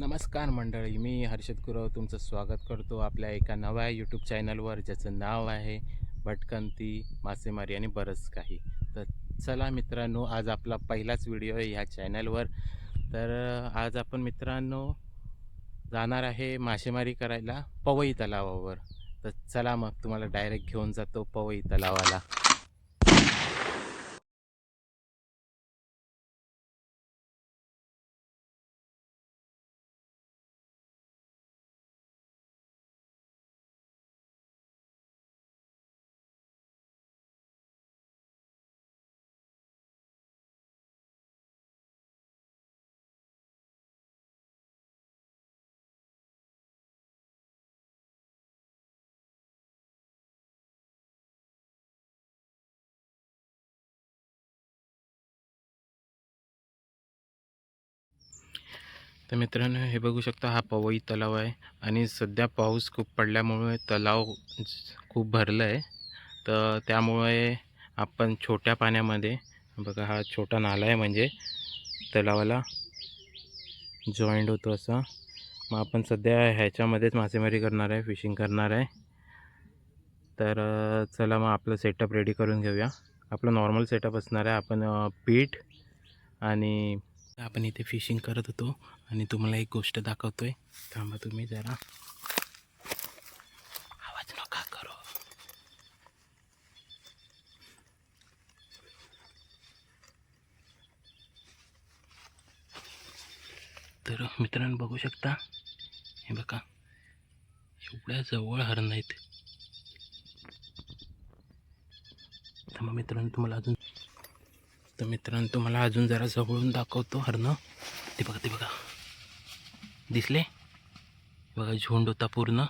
नमस्कार मंडळी मी हर्षद गुरव तुमचं स्वागत करतो आपल्या एका नव्या यूट्यूब चॅनलवर ज्याचं नाव आहे भटकंती मासेमारी आणि बरंच काही. तर चला मित्रांनो आज आपला पहिलाच व्हिडिओ आहे ह्या चॅनलवर तर आज आपण मित्रांनो जाणार आहे मासेमारी करायला पवई तलावावर. तर चला मग तुम्हाला डायरेक्ट घेऊन जातो पवई तलावाला. तर मित्रांनो हे बघू शकता हा पवई तलाव आहे आणि सध्या पाऊस खूप पडल्यामुळे तलाव खूप भरलं आहे तर त्यामुळे आपण छोट्या पाण्यामध्ये बघा हा छोटा नाला आहे म्हणजे तलावाला जॉईंट होतो असा. मग आपण सध्या ह्याच्यामध्येच मासेमारी करणार आहे फिशिंग करणार आहे. तर चला मग आपलं सेटअप रेडी करून घेऊया. आपलं नॉर्मल सेटअप असणार आहे आपण पीठ आणि आपण इथे फिशिंग करत होतो आणि तुम्हाला एक गोष्ट दाखवतोय. थांबा तुम्ही जरा. आवाज नका करो. तर मित्रांनो बघू शकता. हे बघा. एवढ्या जवळ हरण आहेत. थांबा मित्रांनो तुम्हाला अजून तर मित्रांनो तुम्हाला अजून जरा जवळून दाखवतो हरणं. ते बघा ते बघा. दिसले? बघा झोंड होता पूर्ण.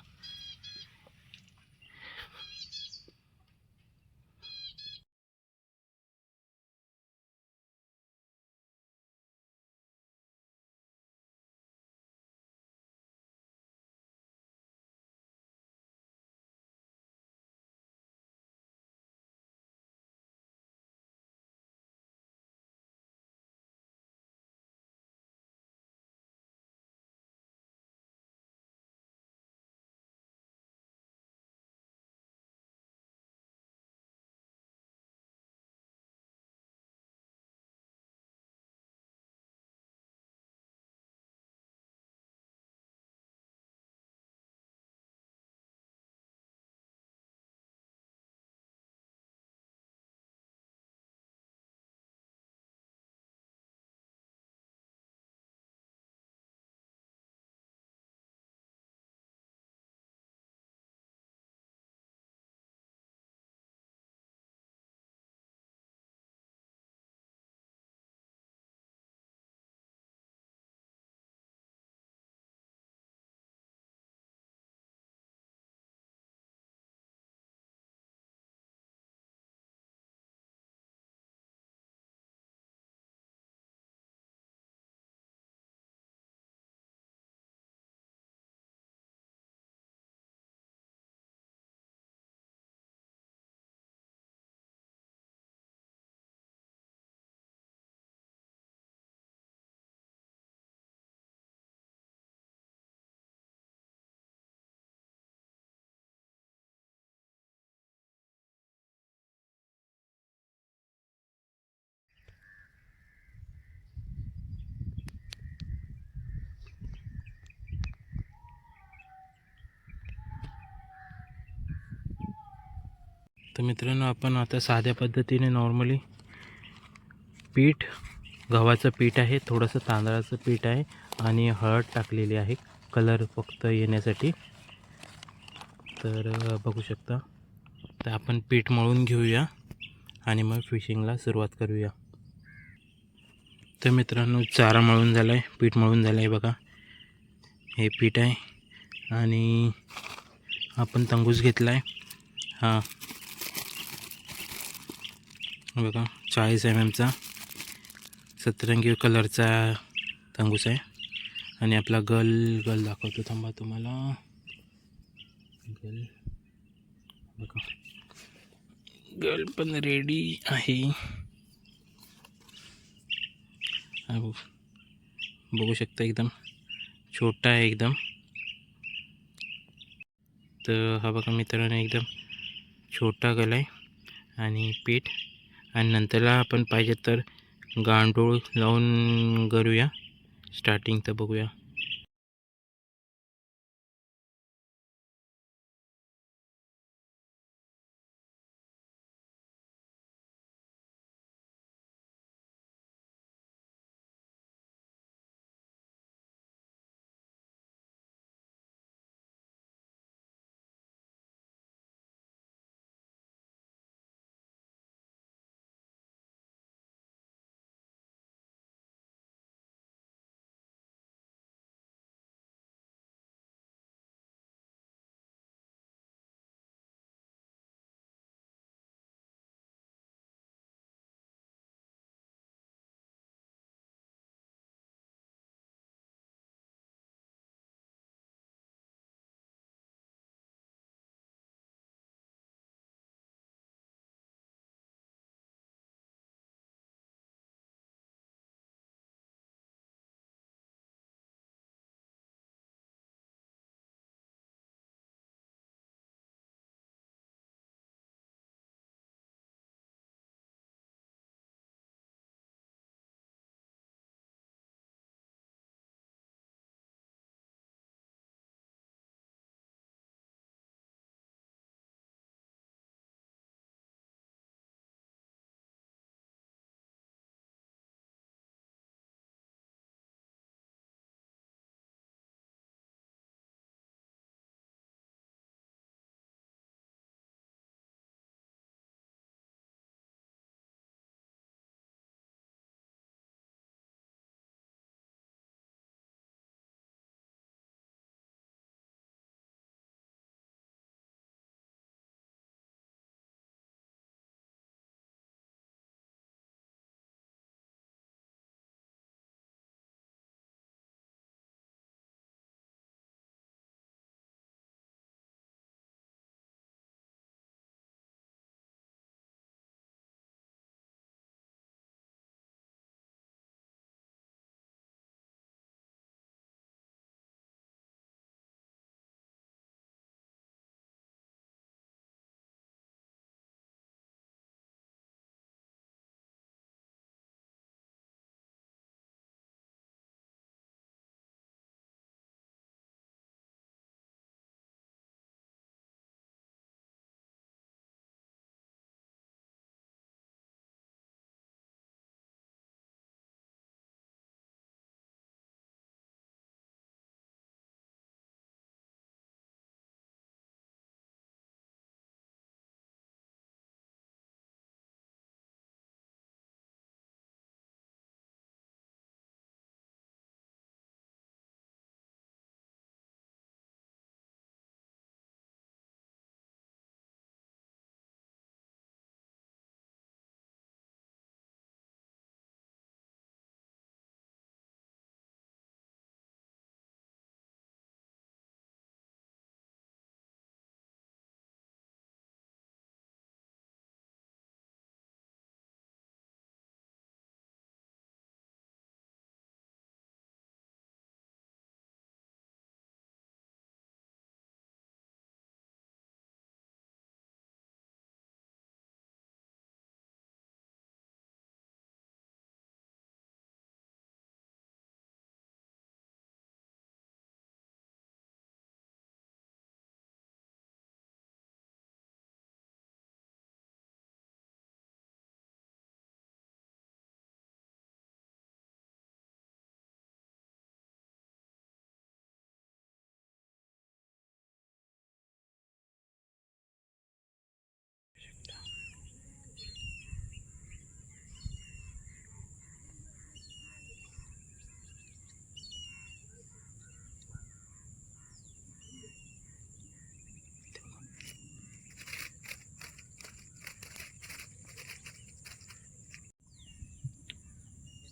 तर मित्रांनो आपण आता साध्या पद्धतीने नॉर्मली पीठ गव्हाचं पीठ आहे थोडंसं तांदळाचं पीठ आहे आणि हळद टाकलेली आहे. कलर फक्त येण्यासाठी. तर बघू शकता. तर आपण पीठ मळून घेऊया आणि मग फिशिंगला सुरुवात करूया. तर मित्रांनो चारा मळून झाला आहे पीठ मळून झालं आहे बघा. हे पीठ आहे आणि आपण तंगूस घेतला आहे हां. बघा चाळीस एम एमचा सतरंगी कलरचा तंगूस आहे. आणि आपला गल गल दाखवतो थांबा तुम्हाला. गल बघा. गल पण रेडी आहे. बघू. शकता एकदम. छोटा आहे एकदम. तर हा बघा मित्रांनो एकदम छोटा गल आहे. आणि पीठ. आणि नंतरला आपण पाहिजे तर गांडूळ लावून करूया. स्टार्टिंग तर बघूया.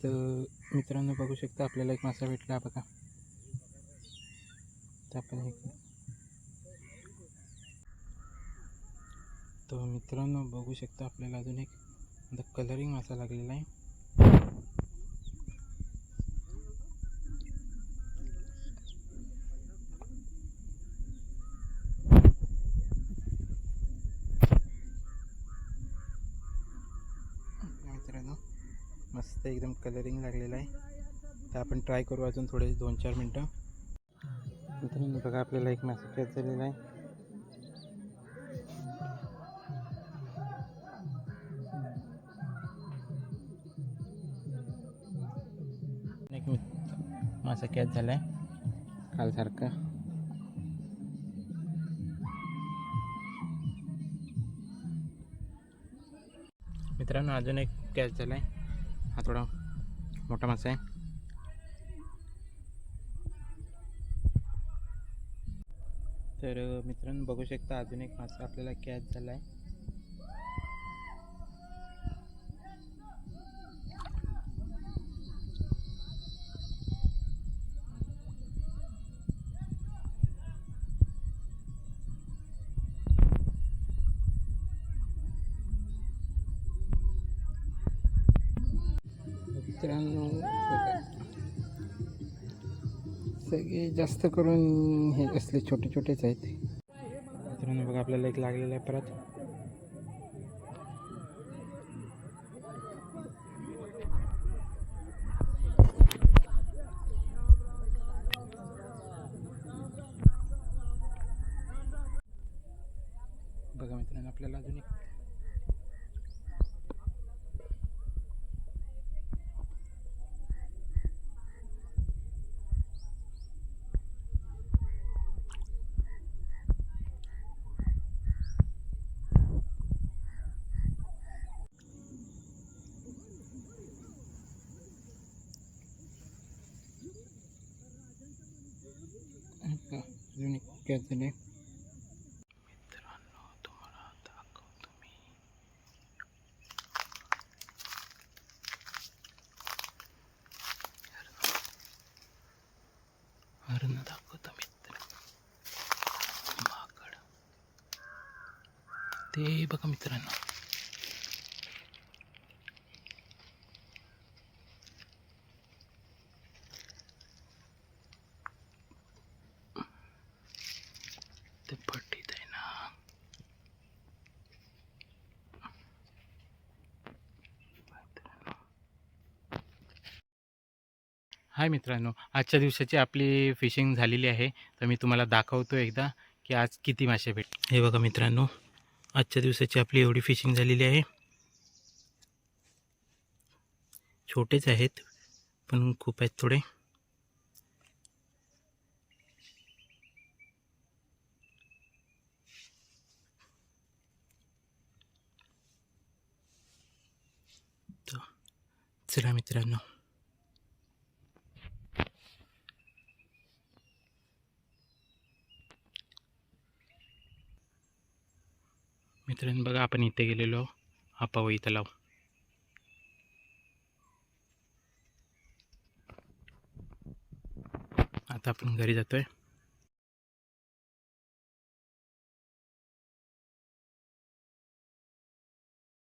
तर मित्रांनो बघू शकता आपल्याला एक मासा भेटला बघा. तर आपण एक तर मित्रांनो बघू शकता आपल्याला अजून एक आता कलरिंग मासा लागलेला आहे मस्त एकदम कलरिंग लागलेला आहे. तर आपण ट्राय करू अजून थोडे दोन चार मिनटं. मित्रांनो बघा आपल्याला एक मासा कॅच झालेला आहे. एक मासा कॅच झाला आहे. कालसारखं मित्रांनो अजून एक कॅच झाला आहे. हा थोडा मोठा मासा आहे. तर मित्रांनो बघू शकता अजून एक मासा आपल्याला कॅच झाला आहे मित्रांनो सगळे जास्त करून हे असले छोटे छोटेच आहेत. मित्रांनो बघा आपल्याला एक लागलेला आहे परत. बघा मित्रांनो आपल्याला अजून एक का अजून एक कॅच झाले मित्रांनो तुम्हाला दाखवतो मी हरण दाखवतो मित्र माकड ते बघा मित्रांनो हाय मित्रांनो आजच्या दिवसाची आपली फिशिंग झालेली आहे. तर मी तुम्हाला दाखवतो एकदा की आज किती मासे भेट हे बघा मित्रांनो आजच्या दिवसाची आपली एवढी फिशिंग झालेली आहे. छोटेच आहेत पण खूप आहेत थोडे. चला मित्रांनो. मित्रांनो बघा आपण इथे गेलेलो. हा पवई तलाव आता आपण घरी जातोय.